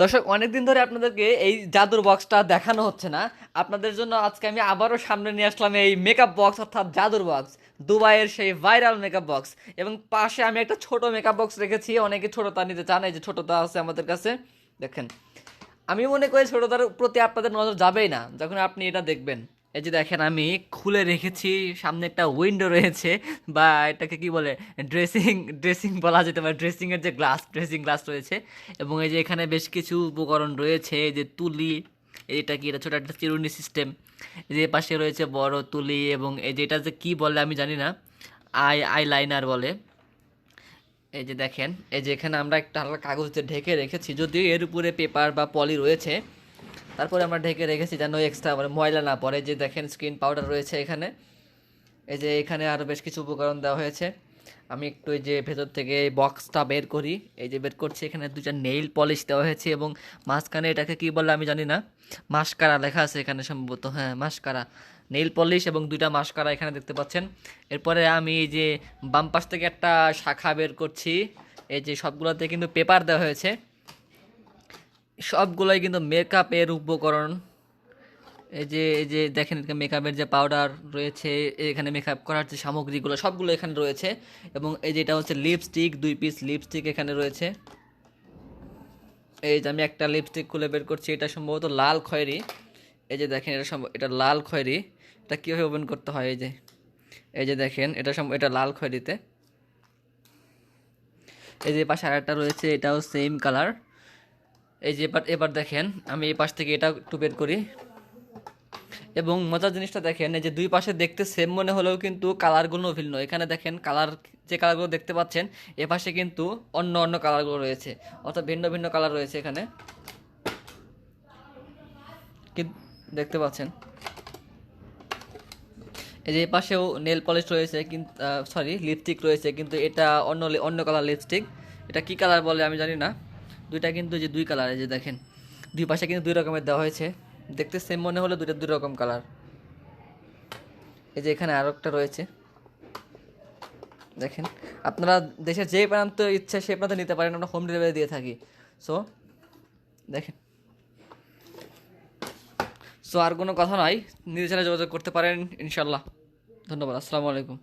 দর্শক, অনেকদিন ধরে আপনাদেরকে এই জাদুর বক্সটা দেখানো হচ্ছে না। আপনাদের জন্য আজকে আমি আবারও সামনে নিয়ে আসলাম এই মেকআপ বক্স অর্থাৎ জাদুর বক্স দুবাইয়ের সেই ভাইরাল মেকআপ বক্স এবং পাশে আমি একটা ছোট মেকআপ বক্স রেখেছি, অনেকে ছোটতা নিতে চান, এই যে ছোটতা আছে আমাদের কাছে। দেখেন, আমি মনে করি ছোটতার প্রতি আপনাদের নজর যাবেই না, যখন আপনি এটা দেখবেন। এই যে দেখেন, আমি খুলে রেখেছি, সামনে একটা উইন্ডো রয়েছে, বা এটাকে কি বলে ড্রেসিং ড্রেসিং বলা যেতে পারে ড্রেসিংয়ের যে গ্লাস ড্রেসিং গ্লাস রয়েছে, এবং এই যে এখানে বেশ কিছু উপকরণ রয়েছে, এই যে তুলি, এটা কি, এটা ছোটো একটা চিরুনি সিস্টেম যে পাশে রয়েছে বড় তুলি, এবং এই যে এটা যে কী বলে আমি জানি না আই আই লাইনার বলে। এই যে দেখেন, এই যে এখানে আমরা একটা হালকা কাগজ দিয়ে ঢেকে রেখেছি, যদিও এর উপরে পেপার বা পলি রয়েছে তারপরে আমরা ঢেকে রেখেছি যেন এক্সট্রা মানে ময়লা না পড়ে। যে দেখেন স্ক্রিন পাউডার রয়েছে এখানে। এই যে এখানে আরও বেশ কিছু উপকরণ দেওয়া হয়েছে। আমি একটু এই যে ভেতর থেকে বক্সটা বের করি। এই যে বের করছি, এখানে দুটা নেইল পলিশ দেওয়া হয়েছে এবং মাঝখানে এটাকে কি বলে আমি জানি না, মাস্কারা লেখা আছে এখানে সম্ভবত। হ্যাঁ মাস্কারা। নেইল পলিশ এবং দুইটা মাস্কারা এখানে দেখতে পাচ্ছেন। এরপরে আমি এই যে বাম পাশ থেকে একটা শাখা বের করছি। এই যে সবগুলোতে কিন্তু পেপার দেওয়া হয়েছে। সবগুলোই কিন্তু মেকআপের উপকরণ। এই যে এই যে দেখেন মেকআপের যে পাউডার রয়েছে, এখানে মেকআপ করার যে সামগ্রীগুলো, সবগুলো এখানে রয়েছে। এবং এই যেটা হচ্ছে লিপস্টিক দুই পিস লিপস্টিক এখানে রয়েছে। এই যে আমি একটা লিপস্টিক খুলে বের করছি, এটা সম্ভবত লাল খয়েরি। এই যে দেখেন এটা সম্ভব এটা লাল খয়েরি। এটা কীভাবে ওপেন করতে হয়, এই যে? এই যে দেখেন, এটা সম্ভব এটা লাল খয়েরিতে। এই যে পাশে আরেকটা রয়েছে, এটাও সেম কালার এই যে এবার এবার দেখেন, আমি এই পাশ থেকে এটা একটু বের করি। এবং মজার জিনিসটা দেখেন, এই যে দুই পাশে দেখতে সেম মনে হলেও কিন্তু কালারগুলো ভিন্ন। এখানে দেখেন কালার যে কালারগুলো দেখতে পাচ্ছেন, এ পাশে কিন্তু অন্য অন্য কালারগুলো রয়েছে। অর্থাৎ ভিন্ন ভিন্ন কালার রয়েছে এখানে। দেখতে পাচ্ছেন? এই যে পাশেও নেল পলিশ রয়েছে কিন্তু সরি লিপস্টিক রয়েছে, কিন্তু এটা অন্য অন্য কালার লিপস্টিক এটা কি কালার বলে আমি জানি না। দুইটা কিন্তু যে দুই কালার এই যে দেখেন, দুই পাশে কিন্তু দুই রকমের দেওয়া হয়েছে। দেখতে সেম মনে হলো দুইটা দুই রকম কালার এই যে এখানে আরও একটা রয়েছে। দেখেন, আপনারা দেশের যে প্রান্ত ইচ্ছা সে প্রান্তে নিতে পারেন, আমরা হোম ডেলিভারি দিয়ে থাকি। সো দেখেন। সো আর কোনো কথা নয় চ্যানেলে যোগাযোগ করতে পারেন ইনশাল্লাহ ধন্যবাদ, আসসালামু আলাইকুম।